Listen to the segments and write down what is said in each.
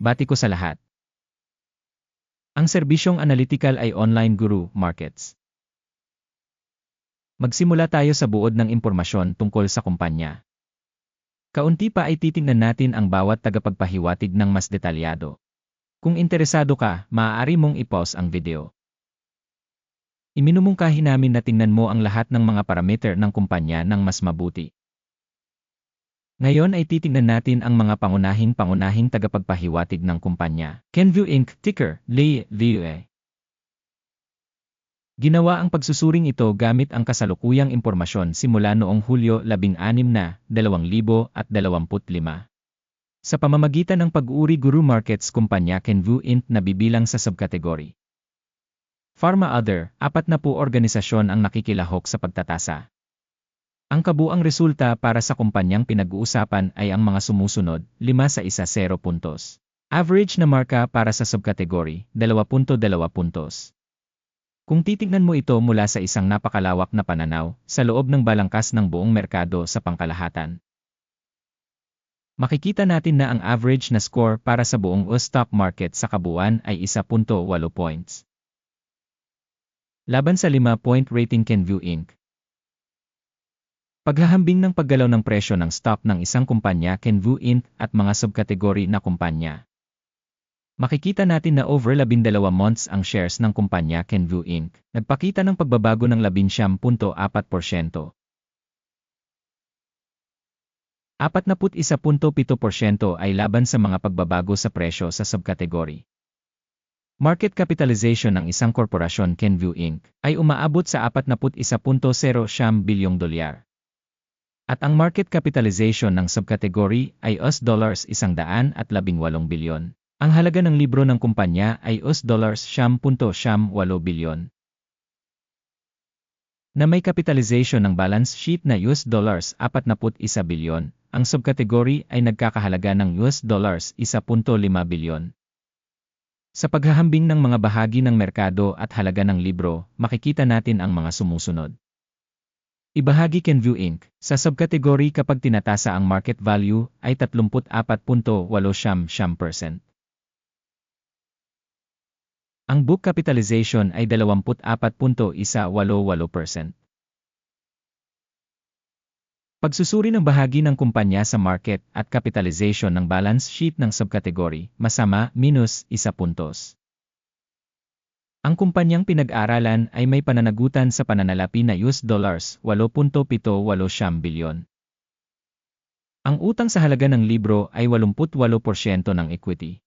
bati ko sa lahat. Ang serbisyong analytical ay Online Guru Markets. Magsimula tayo sa buod ng impormasyon tungkol sa kumpanya. Kaunti pa ay titingnan natin ang bawat tagapagpahiwatig ng mas detalyado. Kung interesado ka, maaari mong i-pause ang video. Iminumungkahi namin na tingnan mo ang lahat ng mga parameter ng kumpanya ng mas mabuti. Ngayon ay titingnan natin ang mga pangunahing-pangunahing tagapagpahiwatig ng kumpanya. Kenview Inc. Ticker, LE, VUE. Ginawa ang pagsusuring ito gamit ang kasalukuyang impormasyon simula noong Hulyo 16 na 2025. Sa pamamagitan ng pag-uri Guru Markets kumpanya Kenview Inc. na bibilang sa subkategory. Pharma Other, apat na po organisasyon ang nakikilahok sa pagtatasa. Ang kabuang resulta para sa kumpanyang pinag-uusapan ay ang mga sumusunod, 5 sa isa 0 puntos. Average na marka para sa subkategory, 2.2 puntos. Kung titignan mo ito mula sa isang napakalawak na pananaw, sa loob ng balangkas ng buong merkado sa pangkalahatan, makikita natin na ang average na score para sa buong stock market sa kabuuan ay 1.8 points. Laban sa 5-point rating Kenview Inc. Paghahambing ng paggalaw ng presyo ng stock ng isang kumpanya Kenview Inc. at mga subkategory na kumpanya. Makikita natin na over 12 months ang shares ng kumpanya Kenview Inc. Nagpakita ng pagbabago ng 11.4%. 41.7% ay laban sa mga pagbabago sa presyo sa subkategory. Market capitalization ng isang korporasyon Kenview Inc. ay umaabot sa 41.0 bilyong dolyar. At ang market capitalization ng subkategory ay US dollars 118 bilyon. Ang halaga ng libro ng kumpanya ay US dollars 10.8 bilyon. Na may capitalization ng balance sheet na US dollars 41 bilyon, ang subkategory ay nagkakahalaga ng US dollars 1.5 bilyon. Sa paghahambing ng mga bahagi ng merkado at halaga ng libro, makikita natin ang mga sumusunod. Ibahagi Kenview Inc. Sa subkategory kapag tinatasa ang market value ay 34.85%. Ang book capitalization ay 24.188%. Pagsusuri ng bahagi ng kumpanya sa market at capitalization ng balance sheet ng subkategory, masama, minus, isa puntos. Ang kumpanyang pinag-aralan ay may pananagutan sa pananalapi na US dollars 8.78 bilyon. Ang utang sa halaga ng libro ay 88% ng equity.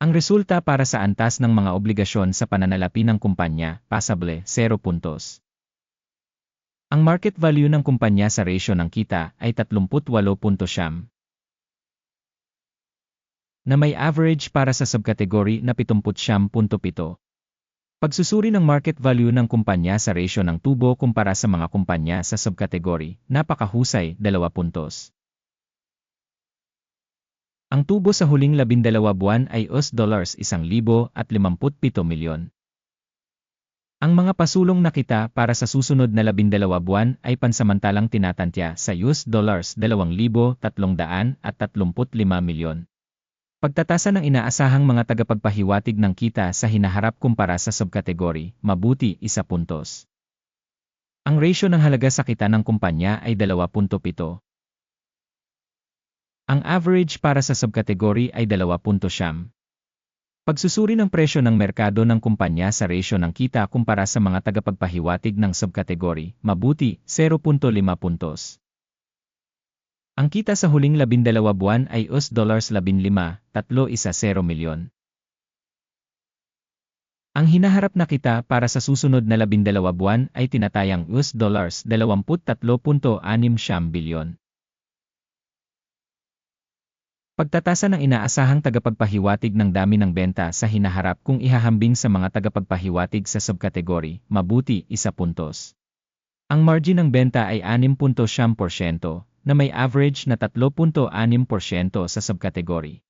Ang resulta para sa antas ng mga obligasyon sa pananalapi ng kumpanya, pasable, 0 puntos. Ang market value ng kumpanya sa ratio ng kita ay 38.7 na may average para sa subkategory na 79.7. Pagsusuri ng market value ng kumpanya sa ratio ng tubo kumpara sa mga kumpanya sa subkategory, napakahusay, 2 puntos. Ang tubo sa huling 12 buwan ay US dollars 1,057 milyon. Ang mga pasulong na kita para sa susunod na labindalawa buwan ay pansamantalang tinatantya sa US dollars 2,335 milyon. Pagtatasa ng inaasahang mga tagapagpahiwatig ng kita sa hinaharap kumpara sa subkategory, mabuti, isa puntos. Ang ratio ng halaga sa kita ng kumpanya ay 2.7. Ang average para sa subkategory ay 2.7. Pagsusuri ng presyo ng merkado ng kumpanya sa ratio ng kita kumpara sa mga tagapagpahiwatig ng subkategory, mabuti, 0.5 puntos. Ang kita sa huling 12 buwan ay US dollars 15.310 milyon. Ang hinaharap na kita para sa susunod na 12 buwan ay tinatayang US dollars 23.6 bilyon. Pagtatasa ng inaasahang tagapagpahiwatig ng dami ng benta sa hinaharap kung ihahambing sa mga tagapagpahiwatig sa subkategory, mabuti, isa puntos. Ang margin ng benta ay 6.7% na may average na 3.6% sa subkategory.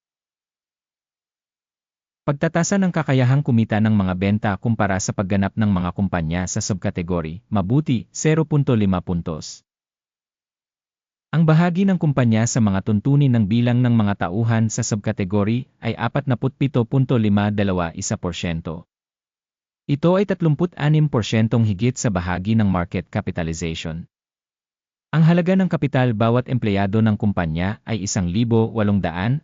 Pagtatasa ng kakayahang kumita ng mga benta kumpara sa pagganap ng mga kumpanya sa subkategory, mabuti, 0.5 puntos. Ang bahagi ng kumpanya sa mga tuntunin ng bilang ng mga tauhan sa subkategory ay 47.521%. Ito ay 36% higit sa bahagi ng market capitalization. Ang halaga ng kapital bawat empleyado ng kumpanya ay 1,867,000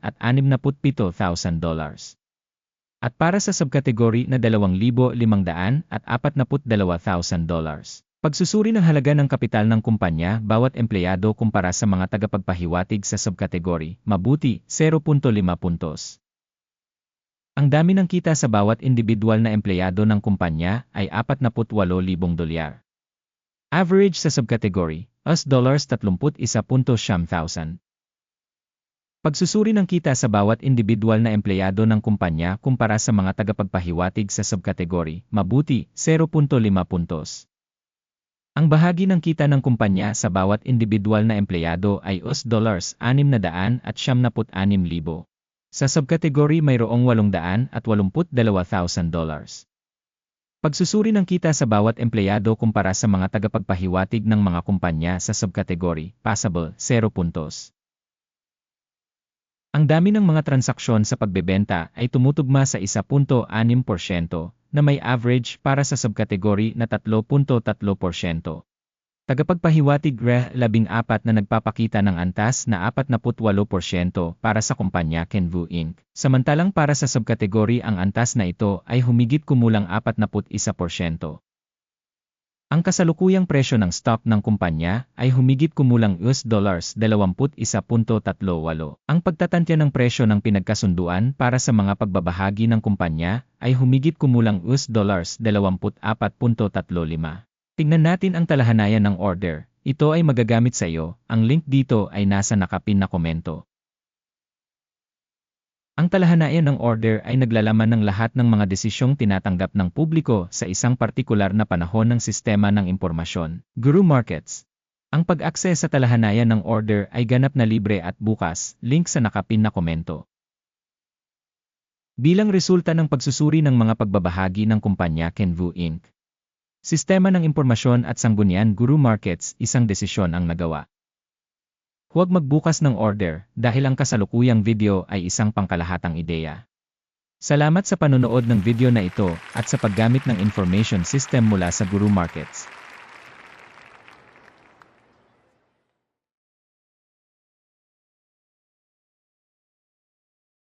dollars. At para sa subkategory na 2,542,000 dollars. Pagsusuri ng halaga ng kapital ng kumpanya bawat empleyado kumpara sa mga tagapagpahiwatig sa subkategory, mabuti, 0.5 puntos. Ang dami ng kita sa bawat individual na empleyado ng kumpanya ay 48,000 dolyar. Average sa subkategory, US dollars 31.7,000. Pagsusuri ng kita sa bawat individual na empleyado ng kumpanya kumpara sa mga tagapagpahiwatig sa subkategory, mabuti, 0.5 puntos. Ang bahagi ng kita ng kumpanya sa bawat individual na empleyado ay US dollars 600 at 76,000. Sa subkategory mayroong 800 at 82,000 dollars. Pagsusuri ng kita sa bawat empleyado kumpara sa mga tagapagpahiwatig ng mga kumpanya sa subkategory, passable, 0 puntos. Ang dami ng mga transaksyon sa pagbebenta ay tumutugma sa 1.6% na may average para sa subkategory na 3.3%. Tagapagpahiwatig RE 14 na nagpapakita ng antas na 48% para sa kumpanya Kenvu Inc. Samantalang para sa subkategory ang antas na ito ay humigit kumulang 41%. Ang kasalukuyang presyo ng stock ng kumpanya ay humigit kumulang US dollars 21.38. Ang pagtatantya ng presyo ng pinagkasunduan para sa mga pagbabahagi ng kumpanya ay humigit kumulang US dollars 24.35. Tingnan natin ang talahanayan ng order. Ito ay magagamit sa iyo. Ang link dito ay nasa nakapin na komento. Ang talahanayan ng order ay naglalaman ng lahat ng mga desisyong tinatanggap ng publiko sa isang partikular na panahon ng sistema ng impormasyon, Guru Markets. Ang pag-access sa talahanayan ng order ay ganap na libre at bukas, link sa nakapin na komento. Bilang resulta ng pagsusuri ng mga pagbabahagi ng kumpanya Kenvu Inc. Sistema ng Impormasyon at Sanggunian Guru Markets, isang desisyon ang nagawa. Huwag magbukas ng order dahil ang kasalukuyang video ay isang pangkalahatang ideya. Salamat sa panonood ng video na ito at sa paggamit ng information system mula sa Guru Markets.